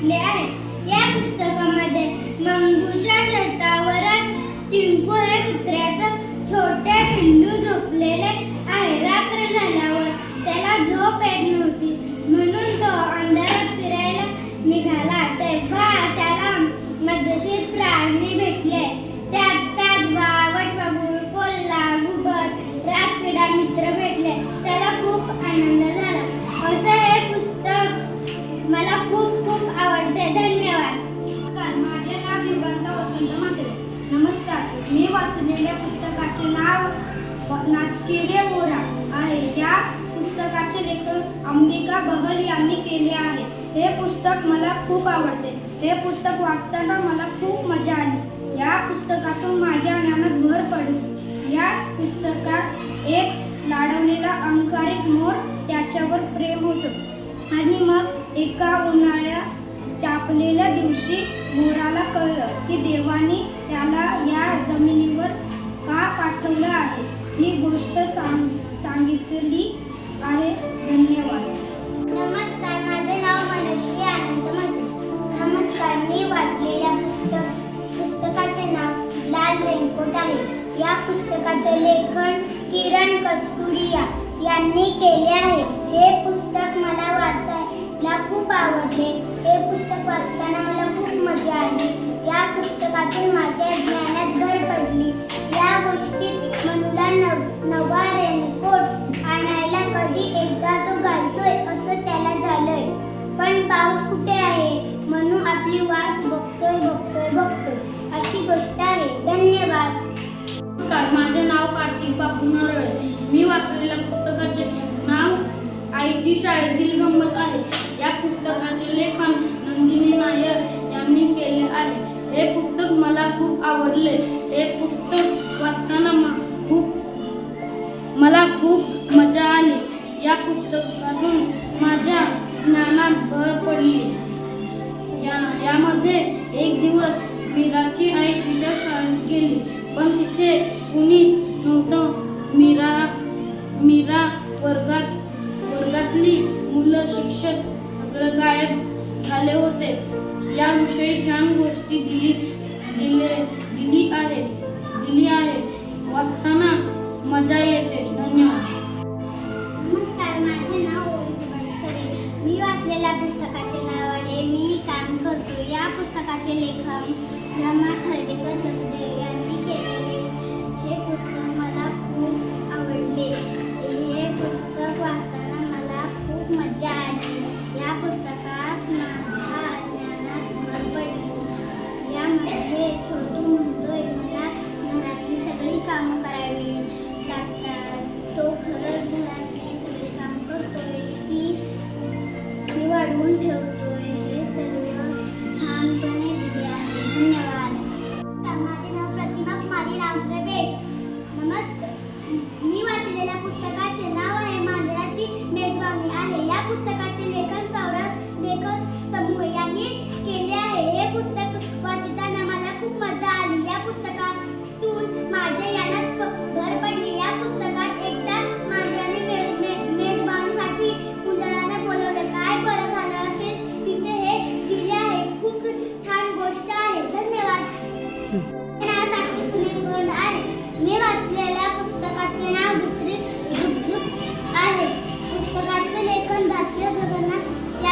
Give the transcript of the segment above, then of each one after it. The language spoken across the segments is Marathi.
सांगितले आहे. पुस्तकाचे नाव व- नाचकी रे मोरा आहे. या पुस्तकाचे लेखन अंबिका बहल यांनी केले आहे. हे पुस्तक मला खूप आवडते. हे पुस्तक वाचताना मला खूप मजा आली. या पुस्तकातून माझ्या ज्ञानात भर पडली. या पुस्तकात एक लाडवलेला अंकारिक मोर त्याच्यावर प्रेम होतं. आणि मग एका उन्हाळ्या तापलेल्या दिवशी मोराला कळलं की देवाने त्याला या जमिनीवर का पाठवलं आहे? ही गोष्ट सांग सांगितली आहे. धन्यवाद. नमस्कार माझे नाव मनश्री आनंदमध्ये नमस्कार मी वाचलेल्या पुस्तक पुस्तकाचे नाव लाल रेनकोट आहे. या पुस्तकाचे लेखन किरण कस्तुरिया यांनी केले आहे. हे पुस्तक मला वाचायला खूप आवडले. हे पुस्तक वाचताना मला खूप मजा आली. या पुस्तक गोष्टीत मनुला नवा रेनकोट आणायला कधी एकदा तो घालतोय असं त्याला झालंय. पण पाऊस कुठे आहे? म्हणून आपली वाट बघतोय बघतोय बघतोय. अशी गोष्ट आहे. धन्यवाद. नमस्कार माझे नाव कार्तिक बापू नरळ. मी वाचलेल्या पुस्तकाचे नाव आईची शाळेतील गंमत आहे. या पुस्तकाचे लेखन नंदिनी नायर यांनी केले आहे. हे पुस्तक मला खूप आवडले. हे पुस्तक वाचताना खूप मला खूप मजा आली. या पुस्तकातून माझ्या ज्ञानात भर पडली. या यामध्ये एक दिवस मीराची आई तिच्या शाळेत गेली. पण तिथे कुणीच नव्हतं. मीरा मीरा वर्गात वर्गातली मुलं शिक्षक गायब झाले होते. याविषयी छान गोष्टी दिली. लेखन रमा खर्डेकर सखदेव यांनी केलेले हे पुस्तक मला खूप आवडले. हे पुस्तक वाचताना मला खूप मजा आली. या पुस्तकात माझ्या ज्ञानात भर पडली. यामध्ये छोटू म्हणतोय मला घरातली सगळी कामं करावी लागतात. तो खरंच घरातली सगळी काम करतोय. ती ती वाढवून ठेवतो.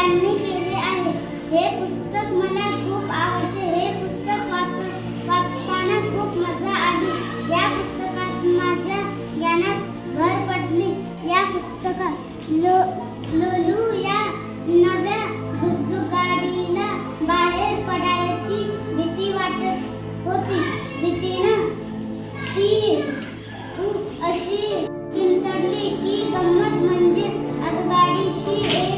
यांनी केले आहे. हे पुस्तक मला खूप आवडते. हे पुस्तक वाच वाचताना खूप मजा आली. या पुस्तकात माझ्या ज्ञानात भर पडली. या पुस्तकात लो लोलू या नव्या झुकझुक गाडीला बाहेर पडायची भीती वाटत होती. भीतीनं ती अशी किंचडली की गंमत म्हणजे आगगाडीची एक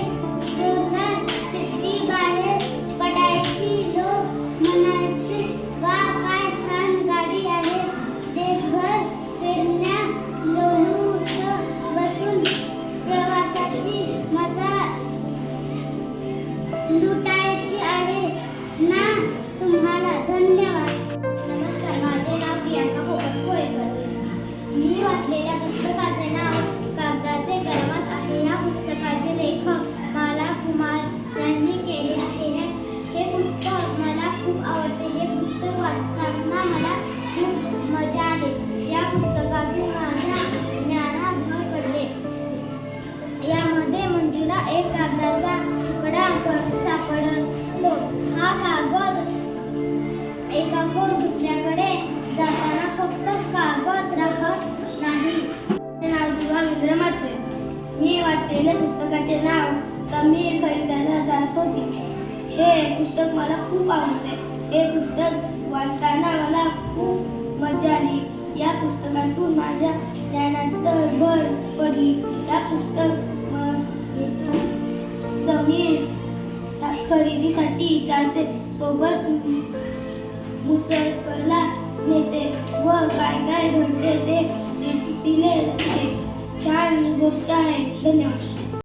Dia. मी समीर जात होती. हे पुस्तक मला खूप आवडते. हे पुस्तक वाचताना मला खूप मजा आली. या पुस्तकातून माझ्या ज्ञानात भर पडली. या पुस्तक समीर सा- खरेदीसाठी जाते. सोबत मुचकला नेते व काय काय घडते ते दिले. छान गोष्ट आहे. धन्यवाद.